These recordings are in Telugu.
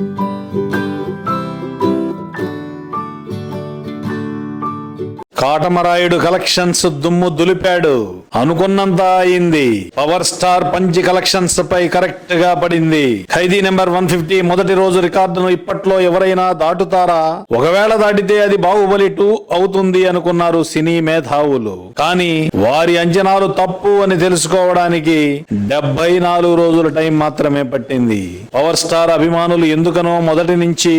Thank you. కాటమరాయుడు కలెక్షన్స్ దుమ్ము దులిపాడు. అనుకున్నంత అయింది. పవర్ స్టార్ పంచి కలెక్షన్స్ పై కరెక్ట్గా పడింది. ఖైదీ నెంబర్ వన్ ఫిఫ్టీ మొదటి రోజు రికార్డును ఇప్పట్లో ఎవరైనా దాటుతారా? ఒకవేళ దాటితే అది బాహుబలి టూ అవుతుంది అనుకున్నారు సినీ మేధావులు. కానీ వారి అంచనాలు తప్పు అని తెలుసుకోవడానికి డెబ్బై నాలుగు రోజుల టైం మాత్రమే పట్టింది. పవర్ స్టార్ అభిమానులు ఎందుకనో మొదటి నుంచి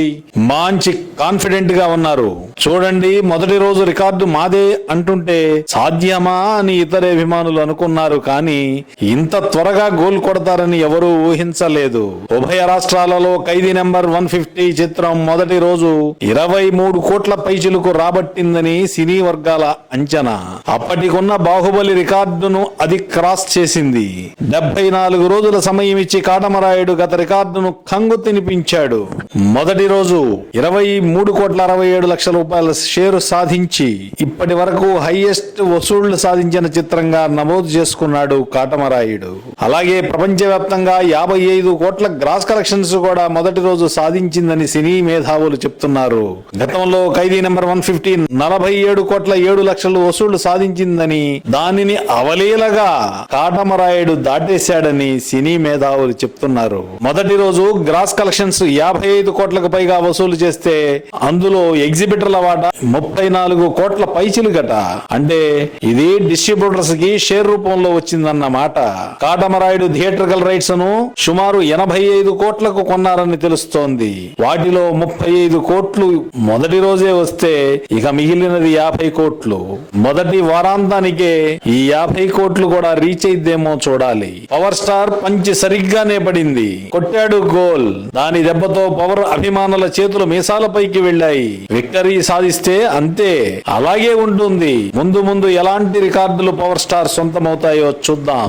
మంచి కాన్ఫిడెంట్గా ఉన్నారు. చూడండి మొదటి రోజు రికార్డు మాదే అంటుంటే సాధ్యమా? అని ఇతర అభిమానులు అనుకున్నారు కానీ ఇంత త్వరగా గోల్ కొడతారని ఎవరూ ఊహించలేదు. ఉభయ రాష్ట్రాలలో ఖైదీ నెంబర్ వన్ ఫిఫ్టీ చిత్రం మొదటి రోజు ఇరవై మూడు కోట్ల పైచిలకు రాబట్టిందని సినీ వర్గాల అంచనా. అప్పటికున్న బాహుబలి రికార్డును అది క్రాస్ చేసింది. డెబ్బై నాలుగు రోజుల సమయం ఇచ్చి కాటమరాయుడు గత రికార్డును కంగు తినిపించాడు. మొదటి రోజు ఇరవై మూడు కోట్ల అరవై ఏడు లక్షల రూపాయల షేరు సాధించి ఇప్పటి వరకు హైయెస్ట్ వసూళ్ళు సాధించిన చిత్రంగా నమోదు చేసుకున్నాడు కాటమరాయుడు. అలాగే ప్రపంచవ్యాప్తంగా యాభై ఐదు కోట్ల గ్రాస్ కలెక్షన్స్ కూడా మొదటి రోజు సాధించిందని సినీ మేధావులు చెప్తున్నారు. గతంలో ఖైదీ నెంబర్ వన్ ఫిఫ్టీ నలభై ఏడు కోట్ల ఏడు లక్షలు వసూళ్ళు సాధించిందని దానిని అవలీలగా కాటమరాయుడు దాటేశాడని సినీ మేధావులు చెప్తున్నారు. మొదటి రోజు గ్రాస్ కలెక్షన్స్ యాభై ఐదు కోట్లకు పైగా వసూలు చేస్తే అందులో ఎగ్జిబిటర్ల వాటా ముప్పై నాలుగు కోట్ల పైచిలుగట అంటే ఇది డిస్ట్రిబ్యూటర్స్కి షేర్ రూపంలో వచ్చిందన్నమాట కాటమరాయుడు థియేట్రికల్ రైట్స్ను సుమారు ఎనభై ఐదు కోట్లకు కొన్నారని తెలుస్తోంది. వాటిలో ముప్పై ఐదు కోట్లు మొదటి రోజే వస్తే ఇక మిగిలినది యాభై కోట్లు. మొదటి వారాంతానికే ఈ యాభై కోట్లు కూడా రీచ్ అయిద్దేమో చూడాలి. పవర్ స్టార్ పంచి సరిగ్గానే పడింది. కొట్టాడు గోల్. దాని దెబ్బతో పవర్ అభిమానుల చేతులు మీసాలపైకి వెళ్ళాయి. విక్టరీ సాధిస్తే అంతే. అలాగే ఉంటుంది. ముందు ముందు ఎలాంటి రికార్డులు పవర్ స్టార్ సొంతమవుతాయో చూద్దాం.